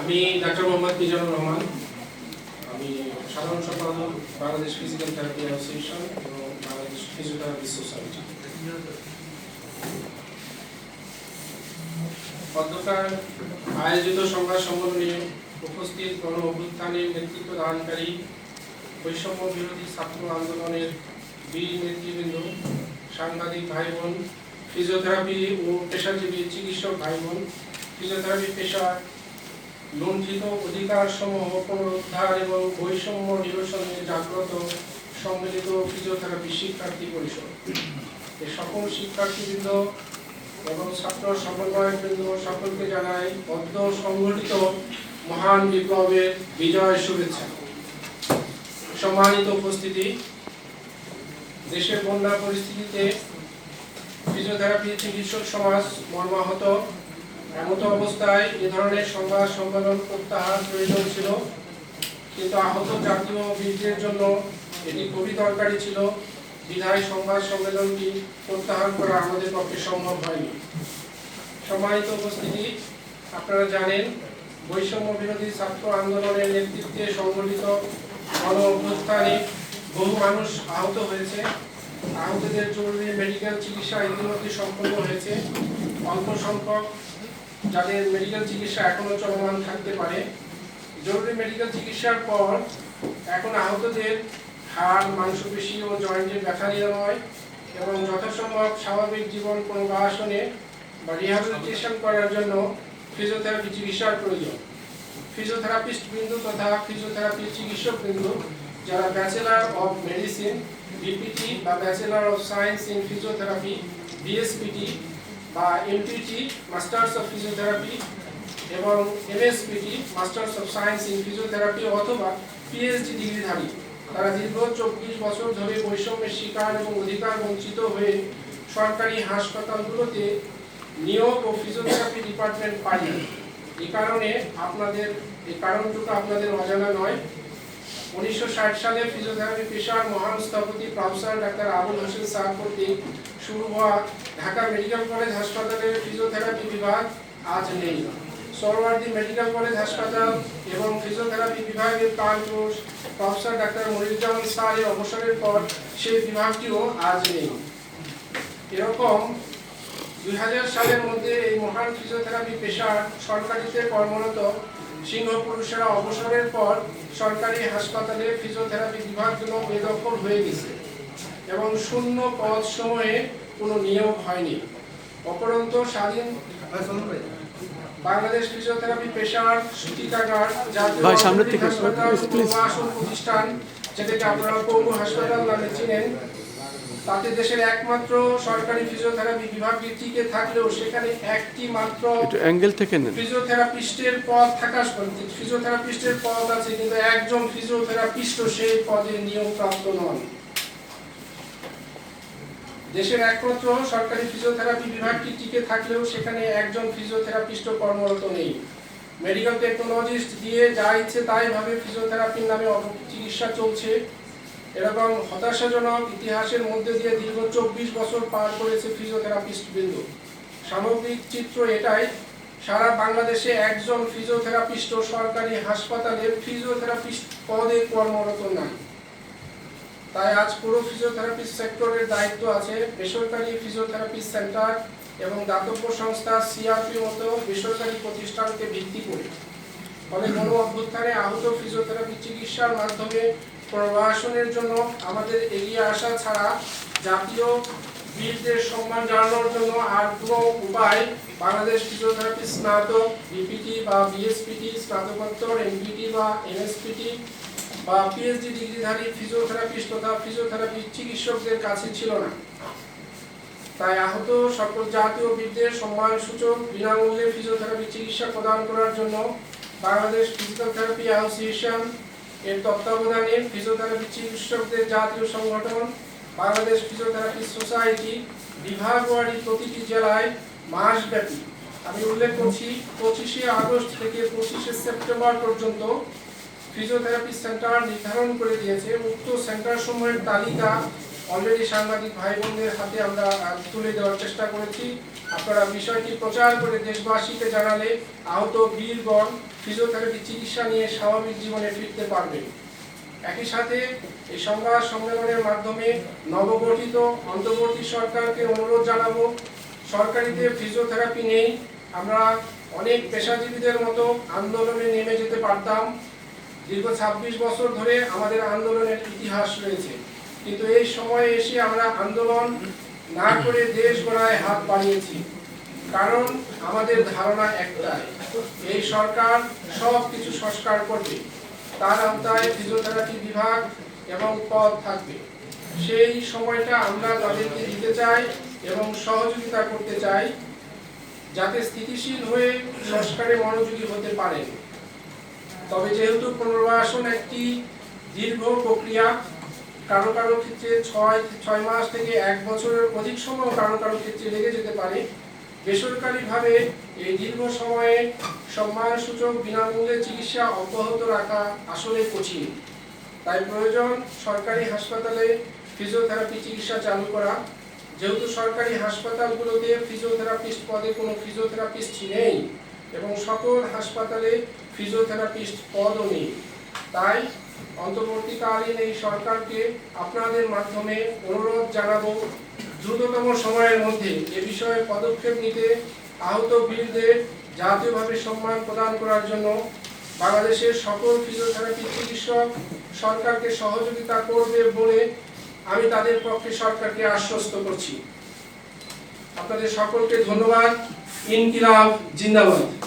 আমি ডাক্তার মোহাম্মদ মিজানুর রহমান। আমি সাধারণ সম্পাদক, বাংলাদেশ ফিজিক্যাল থেরাপি অ্যাসোসিয়েশন এবং বাংলাদেশ ফিজিওথেরাপি সোসাইটি অধ্যকার আয়োজিত সংবাদ সম্মেলনে উপস্থিত গণ অভ্যুত্থানের নেতৃত্ব দানকারী বৈষম্য বিরোধী ছাত্র আন্দোলনের বীর নেতৃবৃন্দ, সাংবাদিক ভাই বোন ফিজিওথেরাপি ও পেশাজীবী চিকিৎসক ভাই বোন ফিজিওথেরাপি পেশার লুণ্ঠিত অধিকার সমূহ পুনরুদ্ধার এবং বৈষম্য নিরসনে জাগ্রত, সম্মিলিত ফিজিওথেরাপি শিক্ষার্থী পরিষদ। এই সকল শিক্ষার্থীবৃন্দ এবং ছাত্র সমন্বয়কবৃন্দ সকলকে জানাই বদ্ধ সংগঠিত মহান বিপ্লবের বিজয় শুভেচ্ছা। সম্মানিত উপস্থিতি, দেশের বন্যা পরিস্থিতিতে ফিজিওথেরাপি চিকিৎসক সমাজ মর্মাহত এমতো অবস্থায় এ ধরনের সংবাদ সম্মেলন প্রত্যাহার প্রয়োজন ছিল, কিন্তু আহত জাতীয় বীরদের জন্য এটি খুবই দরকারি ছিল। বিধায় সংবাদ সম্মেলনটি প্রত্যাহার করা আমাদের পক্ষে সম্ভব হয়নি। সম্মানিত উপস্থিতি, আপনারা জানেন, বৈষম্য বিরোধী ছাত্র আন্দোলনের নেতৃত্বে সংগঠিত গণ অভ্যুত্থানে বহু মানুষ আহত হয়েছে। আহতদের জরুরি মেডিকেল চিকিৎসা ইতিমধ্যে সম্পন্ন হয়েছে। অল্প সংখ্যক যাদের মেডিকেল চিকিৎসা এখনও চলমান থাকতে পারে। জরুরি মেডিকেল চিকিৎসার পর এখন আহতদের হাড়, মাংসপেশি ও জয়েন্টের ব্যথা নিরাময় এবং যথাসম্ভব স্বাভাবিক জীবন পুনর্বাসনে বা রিহ্যাবিলিটেশন করার জন্য ফিজিওথেরাপি চিকিৎসার প্রয়োজন। ফিজিওথেরাপিস্ট বিন্দু তথা ফিজিওথেরাপি চিকিৎসক বিন্দু যারা ব্যাচেলার অফ মেডিসিন বিপিটি বা bachelor of science in physiotherapy BSPT বা এমপিটি মাস্টার্স অফ ফিজিওথেরাপি এবং MSPT masters of science in physiotherapy অথবা পিএইচডি ডিগ্রিধারী। তারা দীর্ঘ চব্বিশ বছর ধরে বৈষম্যের শিকার এবং অধিকার বঞ্চিত হয়ে সরকারি হাসপাতালগুলোতে নিয়োগ ও ফিজিওথেরাপি ডিপার্টমেন্ট পায়নি এই কারণে আপনাদের এই কারণটুকু আপনাদের অজানা নয়, উনিশশো সালে ফিজিওথেরাপি পেশার মহান স্থপতি professor doctor Abul Hossain sir কর্তৃক শুরু হওয়া ঢাকা মেডিকেল কলেজ হাসপাতালের ফিজিওথেরাপি বিভাগ আজ নেই। সরওয়ার্দী মেডিকেল কলেজ হাসপাতাল এবং ফিজিওথেরাপি বিভাগের প্রাণপুরুষ প্রফেসর ডাক্তার মনিরুজ্জামান স্যারের অবসরের পর সেই বিভাগটিও আজ নেই। এরকম দুই হাজার সালের মধ্যে এই মহান ফিজিওথেরাপি পেশার সরকারিতে কর্মরত সিংহ পুরুষেরা অবসরের পর সরকারি হাসপাতালে ফিজিওথেরাপি বিভাগগুলো বেদখল হয়ে গেছে। এবং শূন্য পদ সময়ে কোনো নিয়োগ হয়নি। অপরন্ত স্বাধীন বাংলাদেশ ফিজিওথেরাপি পেশার সূতিকাগার জাতীয় হাসপাতাল প্রতিষ্ঠান যেটাকে আপনারা পৌর হাসপাতাল নামে চিনেন তাতে দেশের একমাত্র সরকারি ফিজিওথেরাপি বিভাগটি টিকে থাকলেও সেখানে একটি মাত্র অ্যাঙ্গেল থেকে নেন। ফিজিওথেরাপিস্টের পদ থাকা ফিজিওথেরাপিস্টের পদ আছে কিন্তু একজন ফিজিওথেরাপিস্ট সেই পদে নিয়োগ প্রাপ্ত নন। দেশের একমাত্র সরকারি ফিজিওথেরাপি বিভাগটি টিকে থাকলেও সেখানে একজন ফিজিওথেরাপিস্ট কর্মরত নেই। মেডিকেল টেকনোলজিস্ট দিয়ে যা ইচ্ছে তাই ভাবে ফিজিওথেরাপির নামে চিকিৎসা চলছে। এরকম হতাশাজনক ইতিহাসের মধ্যে দিয়ে দীর্ঘ চব্বিশ বছর পার করেছে ফিজিওথেরাপিস্ট বিন্দু। সামগ্রিক চিত্র এটাই, সারা বাংলাদেশে একজন ফিজিওথেরাপিস্ট সরকারি হাসপাতালে ফিজিওথেরাপিস্ট পদে কর্মরত নাই। তাই আজ পুরো ফিজিওথেরাপি সেক্টরের দায়িত্ব আছে বেসরকারি ফিজিওথেরাপি সেন্টার এবং দাতব্য সংস্থা সিআরপি মতো বেসরকারি প্রতিষ্ঠানকে ভিত্তি করে। ফলে গণ অভ্যুত্থানে আহত ফিজিওথেরাপি চিকিৎসার মাধ্যমে প্রবাসনের জন্য আমাদের এগিয়ে আসা ছাড়া জাতীয় বীরদের সম্মান জানানোর জন্য আর কোনো উপায় বাংলাদেশ ফিজিওথেরাপি স্নাতক বিপিটি বা বিএসপিটি স্নাতকোত্তর এমপিটি বা এমএসপিটি বা পিএইচডি ডিগ্রিধারী ফিজিওথেরাপিস্ট তথা ফিজিওথেরাপি চিকিৎসকদের কাছে ছিল না। তাই আহত সকল জাতীয় বীরদের সম্মান সূচক বিনামূল্যে ফিজিওথেরাপি চিকিৎসা প্রদান করার জন্য বাংলাদেশ ফিজিক্যাল থেরাপি অ্যাসোসিয়েশন এর তত্ত্বাবধানে ফিজিওথেরাপি চিকিৎসকদের জাতীয় সংগঠন, বাংলাদেশ ফিজিওথেরাপি সোসাইটি বিভাগ ওয়ারি প্রতিটি জেলায় মাসব্যাপী। আমি উল্লেখ করছি, পঁচিশে আগস্ট থেকে পঁচিশে সেপ্টেম্বর পর্যন্ত ফিজিওথেরাপি সেন্টার নির্ধারণ করে দিয়েছে। উক্ত সেন্টার সমূহের তালিকা অলরেডি সাংবাদিক ভাই বোনদের হাতে আমরা তুলে দেওয়ার চেষ্টা করেছি। আপনারা বিষয়টি প্রচার করে দেশবাসীকে জানালে আহত বীরগণ ফিজিওথেরাপি চিকিৎসা নিয়ে স্বাভাবিক জীবনে ফিরতে পারবেন। একই সাথে এই সংবাদ সম্মেলনের মাধ্যমে নবগঠিত অন্তর্বর্তী সরকারকে অনুরোধ জানাব, সরকারিতে ফিজিওথেরাপি নেই। আমরা অনেক পেশাজীবীদের মতো আন্দোলনে নেমে যেতে পারতাম। দীর্ঘ ছাব্বিশ বছর ধরে আমাদের আন্দোলনের ইতিহাস রয়েছে। কিন্তু এই সময়ে এসে আমরা আন্দোলন না করে দেশ গড়ায় হাত বাড়িয়েছি। কারণ আমাদের ধারণা একটাই, এই সরকার সব কিছু সংস্কার করবে। তার আওতায় ফিজিওথেরাপি বিভাগ এবং পদ থাকবে। সেই সময়টা আমরা তাদেরকে দিতে চাই এবং সহযোগিতা করতে চাই, যাতে স্থিতিশীল হয়ে সংস্কারে মনোযোগী হতে পারেন তবে যেহেতু পুনর্বাসন একটি দীর্ঘ প্রক্রিয়া, কারও কারও ক্ষেত্রে ছয় ছয় মাস থেকে এক বছরের অধিক সময় কারও কারও ক্ষেত্রে লেগে যেতে পারে। বেসরকারিভাবে এই দীর্ঘ সময়ে সম্মানসূচক বিনামূল্যে চিকিৎসা অব্যাহত রাখা আসলে কঠিন। তাই প্রয়োজন সরকারি হাসপাতালে ফিজিওথেরাপি চিকিৎসা চালু করা। যেহেতু সরকারি হাসপাতালগুলোতে ফিজিওথেরাপিস্ট পদে কোনো ফিজিওথেরাপিস্ট নেই এবং সকল হাসপাতালে ফিজিওথেরাপিস্ট পদও নেই। তাই অন্তর্বর্তীকালীন এই সরকারকে আপনাদের মাধ্যমে অনুরোধ জানাব, দ্রুততম সময়ের মধ্যে এ বিষয়ে পদক্ষেপ নিতে, আহত বীরদের জাতীয়ভাবে সম্মান প্রদান করার জন্য বাংলাদেশের সকল ফিজিওথেরাপি চিকিৎসক সরকারকে সহযোগিতা করবে বলে আমি তাদের পক্ষে সরকারকে আশ্বস্ত করছি। আপনাদের সকলকে ধন্যবাদ। ইনকিলাব, জিন্দাবাদ।